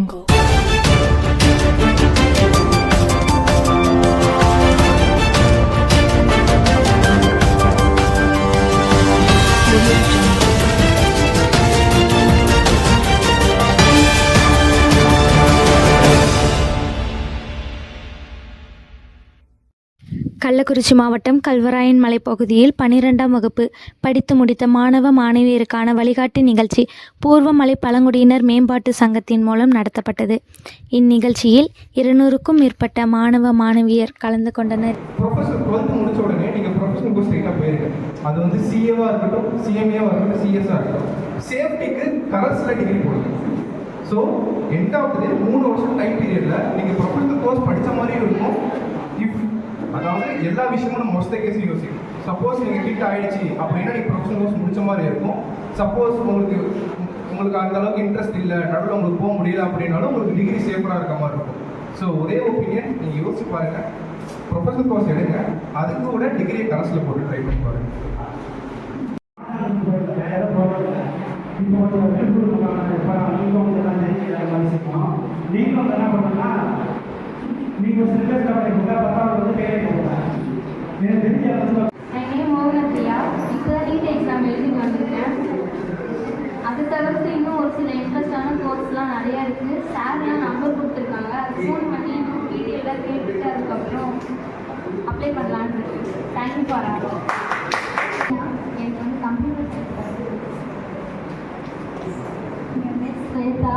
jungle. Kallakurichi மாவட்டம் கல்வராயன் மலைப்பகுதியில் பனிரெண்டாம் வகுப்பு படித்து முடித்த மாணவ மாணவியருக்கான வழிகாட்டி நிகழ்ச்சி பூர்வமலை பழங்குடியினர் மேம்பாட்டு சங்கத்தின் மூலம் நடத்தப்பட்டது. இந்நிகழ்ச்சியில் இருநூறுக்கும் மேற்பட்ட மாணவ மாணவியர் கலந்து கொண்டனர். அது வந்து சிஏவாக இருக்கட்டும் சிஎம்ஏவாக இருக்கட்டும் சிஎஸ்ஆக இருக்கட்டும். சேஃப்டிக்கு கரஸ்ல டிகிரி போடுங்க. ஸோ எண்டாவது மூணு வருஷம் டைம் பீரியடில் நீங்கள் ப்ரொஃபஷனல் கோர்ஸ் படித்த மாதிரி இருக்கும். அதாவது எல்லா விஷயமும் நம்ம மொத்த யோசிக்கும் யோசிக்கணும் சப்போஸ் நீங்கள் ஹிட் ஆயிடுச்சு அப்படின்னா நீங்கள் ப்ரொஃபஷனல் கோர்ஸ் முடிச்ச மாதிரி இருக்கும். சப்போஸ் உங்களுக்கு உங்களுக்கு அந்த அளவுக்கு இன்ட்ரெஸ்ட் இல்லை நடுவில் உங்களுக்கு போக முடியல அப்படின்னாலும் உங்களுக்கு டிகிரி சேஃபராக இருக்க மாதிரி இருக்கும். ஸோ ஒரே ஒப்பீனியன் நீங்கள் யோசிச்சு பாருங்கள் ப்ரொஃபஷனல் கோர்ஸ் எடுங்க. அதுக்கு கூட டிகிரியை கரஸில் போட்டு ட்ரை பண்ணி பாருங்க. நீங்களும் வந்து என்ன பண்ணுன்னா என் நேம் மோகனப்பிரியா இப்போ நீட் எக்ஸாம் எழுதி வந்திருக்கேன். அது தவிர்த்து இன்னும் ஒரு சில இன்ட்ரெஸ்டான கோர்ஸ்லாம் நிறையா இருக்குது சார்லாம் நம்பர் கொடுத்துருக்காங்க. அது ஃபோன் பண்ணி இன்னும் டீட்டெயிலாக கேட்டுட்டு அதுக்கப்புறம் அப்ளை பண்ணலான்னு இருக்கேன் தேங்க்யூ ஃபார் எனக்கு வந்து கம்ப்யூட்டர் ஸ்வேதா.